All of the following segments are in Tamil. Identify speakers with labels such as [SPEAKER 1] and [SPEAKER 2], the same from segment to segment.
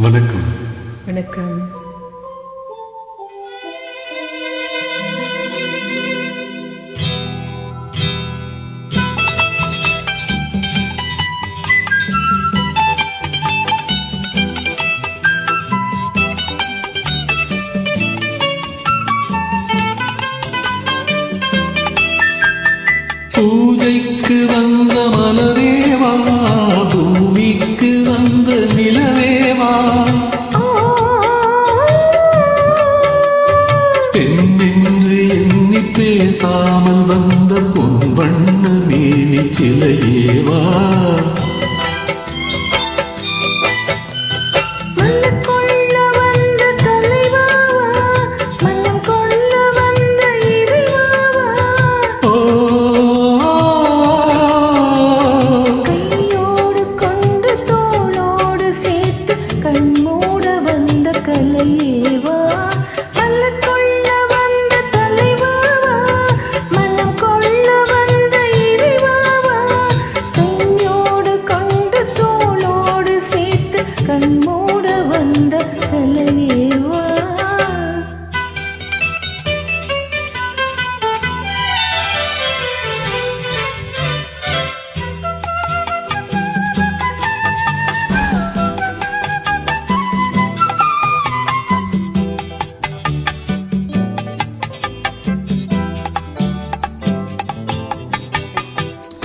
[SPEAKER 1] வணக்கம்.
[SPEAKER 2] வணக்கம்.
[SPEAKER 3] பூஜைக்கு வந்த பேசாமல் வந்த பொன் வண்ண மேனி சிலையேவா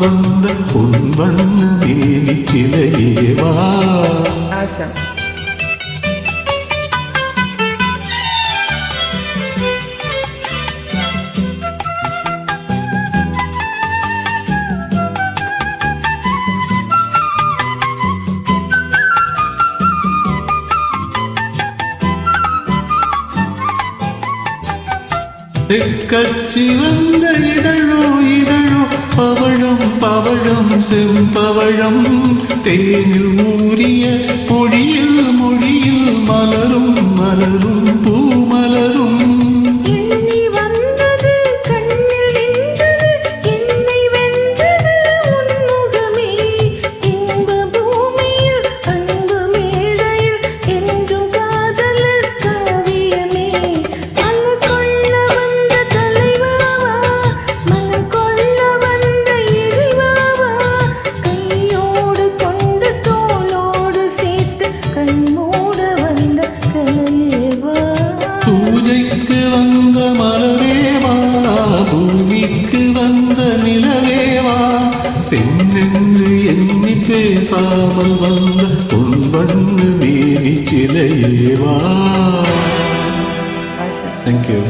[SPEAKER 4] வந்த
[SPEAKER 3] பொன் வண்ண மேனி சிலையேவா
[SPEAKER 2] ஆசம்
[SPEAKER 3] கச்சி வந்த இதழோ இதழோ பவழம் பவழம் செம்பவழம் தேனில் ஊறிய பூமிக்கு வந்த நிலவேவா? பெண்ணென்று எண்ணி பேசாமல் வந்த உன் வண்ண மேனி சிலையேவா தேங்க்யூ